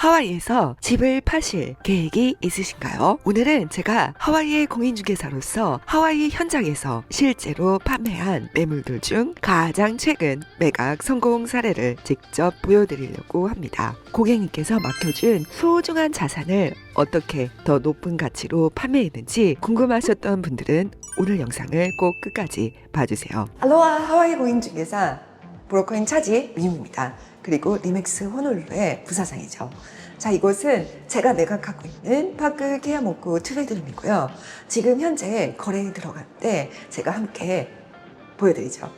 하와이에서 집을 파실 계획이 있으신가요? 오늘은 제가 하와이의 공인중개사로서 하와이 현장에서 실제로 판매한 매물들 중 가장 최근 매각 성공 사례를 직접 보여드리려고 합니다. 고객님께서 맡겨준 소중한 자산을 어떻게 더 높은 가치로 판매했는지 궁금하셨던 분들은 오늘 영상을 꼭 끝까지 봐주세요. 알로하 하와이 공인중개사 브로커인 차지 민입니다. 그리고 리맥스 호놀룰루의 부사장이죠. 자, 이곳은 제가 매각하고 있는 파크 케아모쿠 투베드룸이고요. 지금 현재 거래에 들어갔는데 제가 함께 보여드리죠.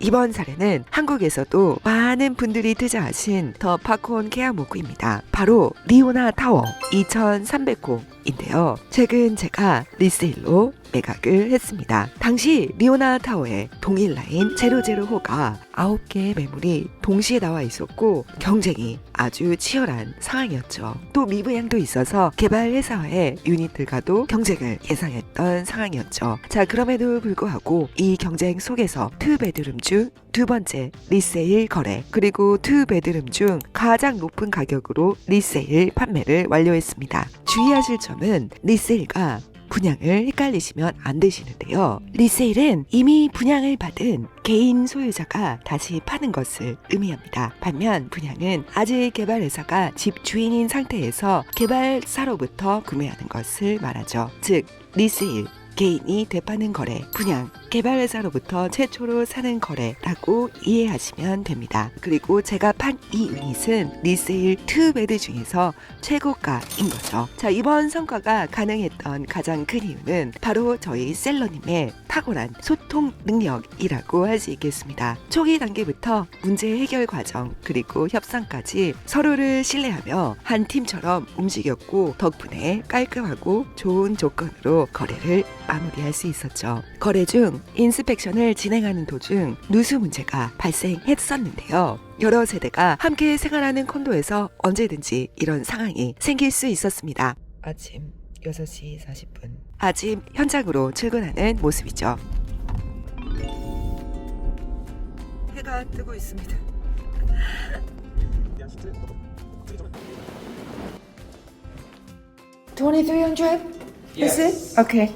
이번 사례는 한국에서도 많은 분들이 투자하신 더 파콘 케아모쿠입니다. 바로 리오나 타워 2300호인데요. 최근 제가 리세일로 매각을 했습니다. 당시 리오나 타워의 동일 라인 005호가 9개의 매물이 동시에 나와 있었고 경쟁이 아주 치열한 상황이었죠. 또 미분양도 있어서 개발 회사와의 유닛들과도 경쟁을 예상했던 상황이었죠. 자, 그럼에도 불구하고 이 경쟁 속에서 투 베드룸 중 두 번째 리세일 거래 그리고 투 베드룸 중 가장 높은 가격으로 리세일 판매를 완료했습니다. 주의하실 점은 리세일과 분양을 헷갈리시면 안 되시는데요. 리세일은 이미 분양을 받은 개인 소유자가 다시 파는 것을 의미합니다. 반면 분양은 아직 개발회사가 집 주인인 상태에서 개발사로부터 구매하는 것을 말하죠. 즉, 리세일. 개인이 되파는 거래, 분양, 개발회사로부터 최초로 사는 거래라고 이해하시면 됩니다. 그리고 제가 판 이 유닛은 리세일 2베드 중에서 최고가인 거죠. 자, 이번 성과가 가능했던 가장 큰 이유는 바로 저희 셀러님의 탁월한 소통 능력이라고 할 수 있겠습니다. 초기 단계부터 문제 해결 과정 그리고 협상까지 서로를 신뢰하며 한 팀처럼 움직였고 덕분에 깔끔하고 좋은 조건으로 거래를 마무리할 수 있었죠. 거래 중 인스펙션을 진행하는 도중 누수 문제가 발생했었는데요. 여러 세대가 함께 생활하는 콘도에서 언제든지 이런 상황이 생길 수 있었습니다. 아침 6시 40분. 아침 현장으로 출근하는 모습이죠. 해가 뜨고 있습니다. 2300? Is it? Okay.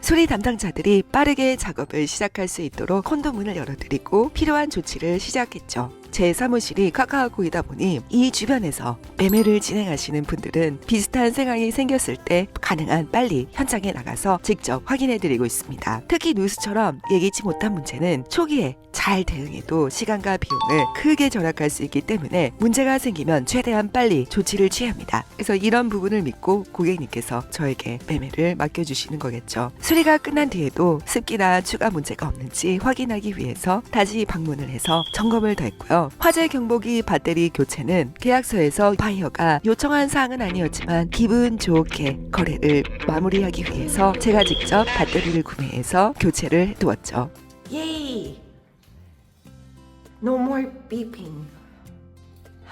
수리 담당자들이 빠르게 작업을 시작할 수 있도록 콘도 문을 열어드리고 필요한 조치를 시작했죠. 제 사무실이 카카오이다 보니 이 주변에서 매매를 진행하시는 분들은 비슷한 상황이 생겼을 때 가능한 빨리 현장에 나가서 직접 확인해 드리고 있습니다. 특히 누수처럼 예기치 못한 문제는 초기에 잘 대응해도 시간과 비용을 크게 절약할 수 있기 때문에 문제가 생기면 최대한 빨리 조치를 취합니다. 그래서 이런 부분을 믿고 고객님께서 저에게 매매를 맡겨주시는 거겠죠. 수리가 끝난 뒤에도 습기나 추가 문제가 없는지 확인하기 위해서 다시 방문을 해서 점검을 더 했고요. 화재 경보기 배터리 교체는 계약서에서 바이어가 요청한 사항은 아니었지만 기분 좋게 거래를 마무리하기 위해서 제가 직접 배터리를 구매해서 교체를 해두었죠. 예이! No more beeping.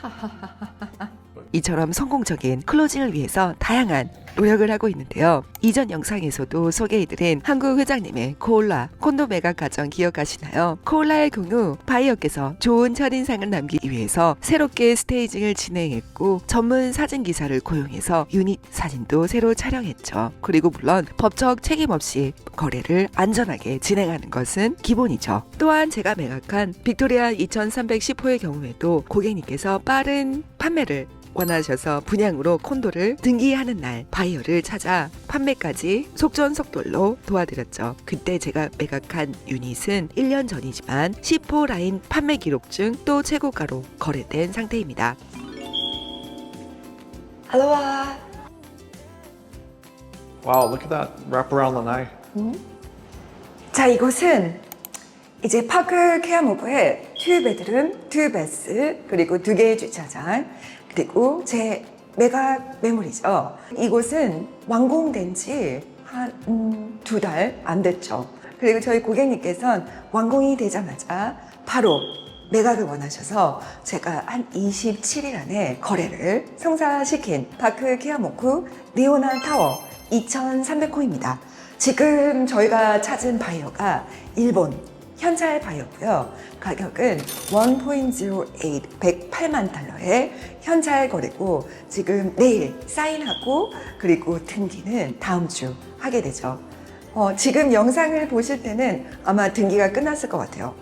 이처럼 성공적인 클로징을 위해서 다양한 노력을 하고 있는데요. 이전 영상에서도 소개해드린 한국 회장님의 코올라 콘도 매각 과정 기억하시나요? 코올라의 경우 바이어께서 좋은 첫인상을 남기기 위해서 새롭게 스테이징을 진행했고 전문 사진 기사를 고용해서 유닛 사진도 새로 촬영했죠. 그리고 물론 법적 책임 없이 거래를 안전하게 진행하는 것은 기본이죠. 또한 제가 매각한 빅토리아 2310호의 경우에도 고객님께서 빠른 판매를 원하셔서 분양으로 콘도를 등기하는 날 바이어를 찾아 판매까지 속전속돌로 도와드렸죠. 그때 제가 매각한 유닛은 1년 전이지만 10호 라인 판매 기록 중 또 최고가로 거래된 상태입니다. 알로하. Wow, look at that wraparound lanai. 자, 이곳은 이제 파크 케어모브의 투 베드룸, 투 베스, 그리고 두 개의 주차장, 그리고 제 매각 매물이죠. 이곳은 완공된 지 한 두 달안 됐죠. 그리고 저희 고객님께서는 완공이 되자마자 바로 매각을 원하셔서 제가 한 27일 안에 거래를 성사시킨 파크 케아모쿠 리오나 타워 2300호입니다. 지금 저희가 찾은 바이어가 일본 현찰 바이오고요. 가격은 1.08 108만 달러의 현찰 거래고 지금 내일 사인하고 그리고 등기는 다음 주 하게 되죠. 어, 지금 영상을 보실 때는 아마 등기가 끝났을 것 같아요.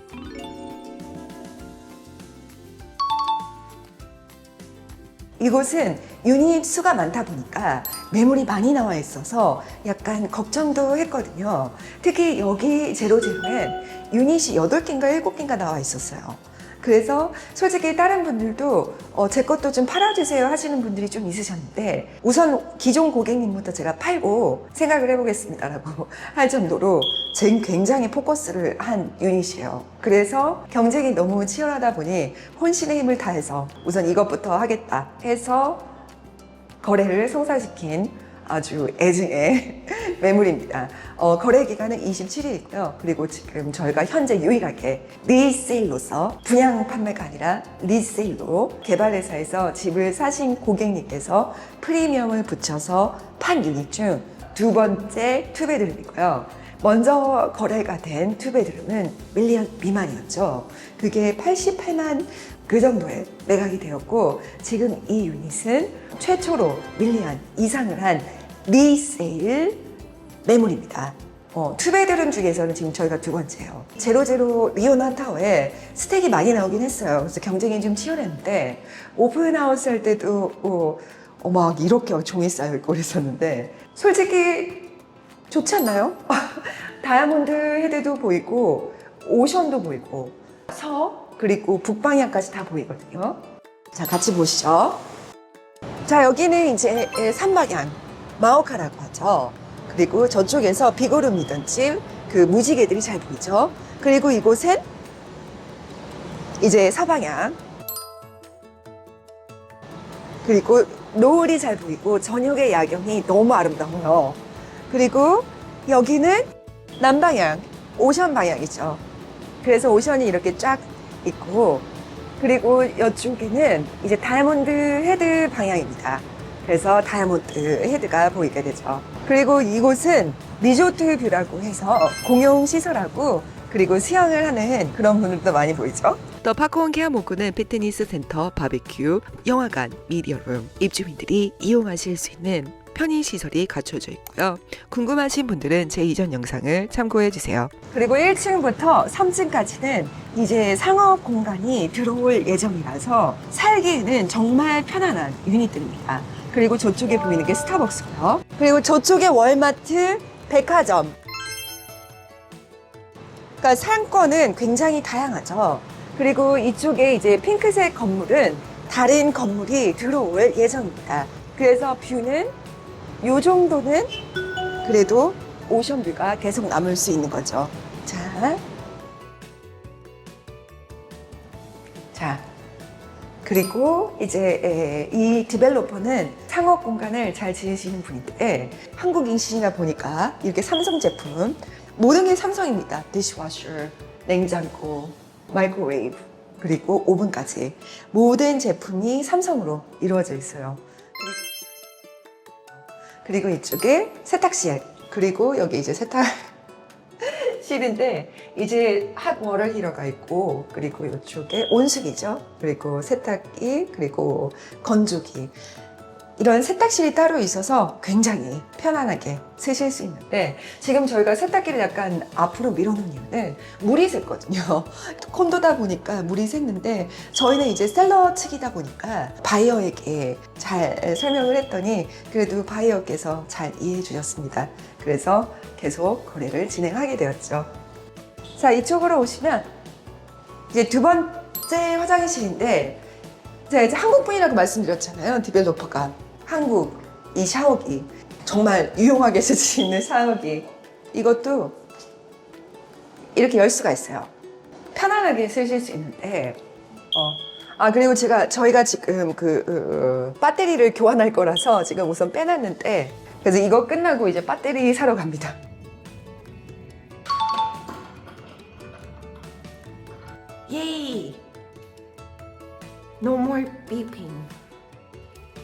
이곳은 유닛 수가 많다 보니까 매물이 많이 나와 있어서 약간 걱정도 했거든요. 특히 여기 제로제로엔 유닛이 8개인가 7개인가 나와 있었어요. 그래서 솔직히 다른 분들도 어, 제 것도 좀 팔아주세요 하시는 분들이 좀 있으셨는데 우선 기존 고객님부터 제가 팔고 생각을 해보겠습니다라고 할 정도로 제 굉장히 포커스를 한 유닛이에요. 그래서 경쟁이 너무 치열하다 보니 혼신의 힘을 다해서 우선 이것부터 하겠다 해서 거래를 성사시킨 아주 애증의 매물입니다. 어, 거래 기간은 27일이고요. 그리고 지금 저희가 현재 유일하게 리세일로서 분양 판매가 아니라 리세일로 개발회사에서 집을 사신 고객님께서 프리미엄을 붙여서 판 유닛 중 두 번째 투베드룸이고요. 먼저 거래가 된 투베드룸은 밀리언 미만이었죠. 그게 88만 그 정도에 매각이 되었고 지금 이 유닛은 최초로 밀리언 이상을 한 리세일 매물입니다. 어, 투베드룸 중에서는 지금 저희가 두 번째예요. 제로제로 리오나 타워에 스택이 많이 나오긴 했어요. 그래서 경쟁이 좀 치열했는데 오픈하우스 할 때도 어, 어, 막 이렇게 종이 쌓여 있고 그랬었는데 솔직히 좋지 않나요? 다이아몬드 헤드도 보이고 오션도 보이고 서 그리고 북방향까지 다 보이거든요. 자 같이 보시죠. 자 여기는 이제 삼방향 마오카라고 하죠. 그리고 저쪽에서 비고르 미던집 그 무지개들이 잘 보이죠. 그리고 이곳은 이제 서방향 그리고 노을이 잘 보이고 저녁의 야경이 너무 아름다워요. 그리고 여기는 남방향, 오션 방향이죠. 그래서 오션이 이렇게 쫙 있고, 그리고 이쪽에는 이제 다이아몬드 헤드 방향입니다. 그래서 다이아몬드 헤드가 보이게 되죠. 그리고 이곳은 리조트 뷰라고 해서 공용 시설하고 그리고 수영을 하는 그런 분들도 많이 보이죠. 더 파크원 케아모구는 피트니스 센터, 바베큐, 영화관, 미디어룸, 입주민들이 이용하실 수 있는 편의 시설이 갖춰져 있고요. 궁금하신 분들은 제 이전 영상을 참고해 주세요. 그리고 1층부터 3층까지는 이제 상업 공간이 들어올 예정이라서 살기에는 정말 편안한 유닛들입니다. 그리고 저쪽에 보이는 게 스타벅스고요. 그리고 저쪽에 월마트, 백화점. 그러니까 상권은 굉장히 다양하죠. 그리고 이쪽에 이제 핑크색 건물은 다른 건물이 들어올 예정입니다. 그래서 뷰는 요 정도는 그래도 오션뷰가 계속 남을 수 있는 거죠. 자. 자. 그리고 이제 에, 이 디벨로퍼는 상업 공간을 잘 지으시는 분인데 한국인신이다 보니까 이렇게 삼성 제품 모든 게 삼성입니다. 디시워셔, 냉장고, 마이크로웨이브 그리고 오븐까지 모든 제품이 삼성으로 이루어져 있어요. 그리고 이쪽에 세탁실 그리고 여기 이제 세탁 실인데 이제 핫 워터 히러가 있고 그리고 이쪽에 온수기죠. 그리고 세탁기 그리고 건조기 이런 세탁실이 따로 있어서 굉장히 편안하게 쓰실 수 있는데 지금 저희가 세탁기를 약간 앞으로 밀어놓은 이유는 물이 샜거든요. 콘도다 보니까 물이 샜는데 저희는 이제 셀러 측이다 보니까 바이어에게 잘 설명을 했더니 그래도 바이어께서 잘 이해해 주셨습니다. 그래서 계속 거래를 진행하게 되었죠. 자, 이쪽으로 오시면 이제 두 번째 화장실인데 제가 이제 한국 분이라고 말씀드렸잖아요. 디벨로퍼가 한국 이 샤워기 정말 유용하게 쓸 수 있는 샤워기 이것도 이렇게 열 수가 있어요. 편안하게 쓰실 수 있는데 어. 아 그리고 제가 저희가 지금 그 어, 배터리를 교환할 거라서 지금 우선 빼놨는데 그래서 이거 끝나고 이제 배터리 사러 갑니다. Yay! No more beeping.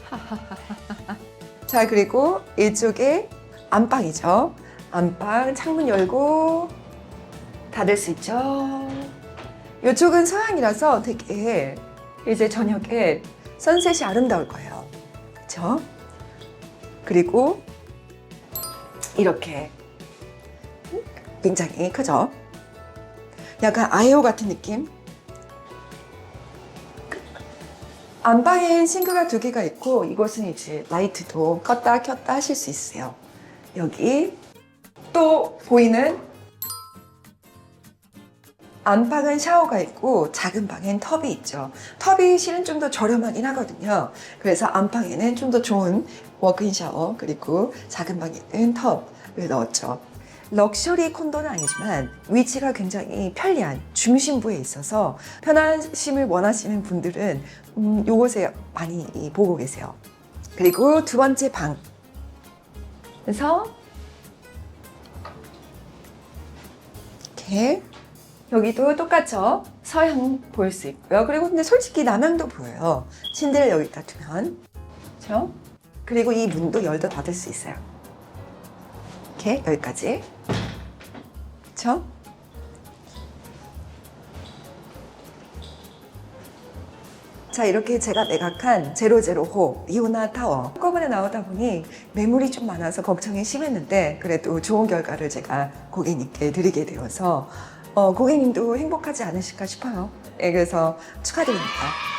자 그리고 이쪽에 안방이죠. 안방 창문 열고 닫을 수 있죠. 이쪽은 서양이라서 되게 이제 저녁에 선셋이 아름다울 거예요. 그렇죠? 그리고 이렇게 굉장히 크죠? 약간 아이오 같은 느낌? 안방엔 싱크가 두 개가 있고 이곳은 이제 라이트도 껐다 켰다 하실 수 있어요. 여기 또 보이는 안방은 샤워가 있고 작은 방엔 텁이 있죠. 텁이 실은 좀 더 저렴하긴 하거든요. 그래서 안방에는 좀 더 좋은 워크인 샤워 그리고 작은 방에는 텁을 넣었죠. 럭셔리 콘도는 아니지만 위치가 굉장히 편리한 중심부에 있어서 편안심을 원하시는 분들은 음, 요곳에 많이 보고 계세요. 그리고 두 번째 방. 그래서 이렇게 여기도 똑같죠? 서양 보일 수 있고요. 그리고 근데 솔직히 남향도 보여요. 침대를 여기다 두면. 그렇죠? 그리고 이 문도 열다 닫을 수 있어요. 이렇게 여기까지. 그렇죠? 자 이렇게 제가 매각한 제로제로호 이오나 타워 한꺼번에 나오다 보니 매물이 좀 많아서 걱정이 심했는데 그래도 좋은 결과를 제가 고객님께 드리게 되어서 어, 고객님도 행복하지 않으실까 싶어요 예, 그래서 축하드립니다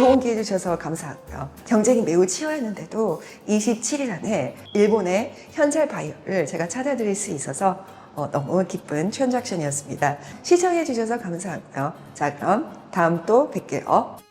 좋은 기회 주셔서 감사하고요 경쟁이 매우 치열했는데도 27일 안에 일본의 현찰 바이어를 제가 찾아드릴 수 있어서 어, 너무 기쁜 트랜잭션이었습니다. 시청해 주셔서 감사하고요. 자, 그럼 다음 또 뵐게요.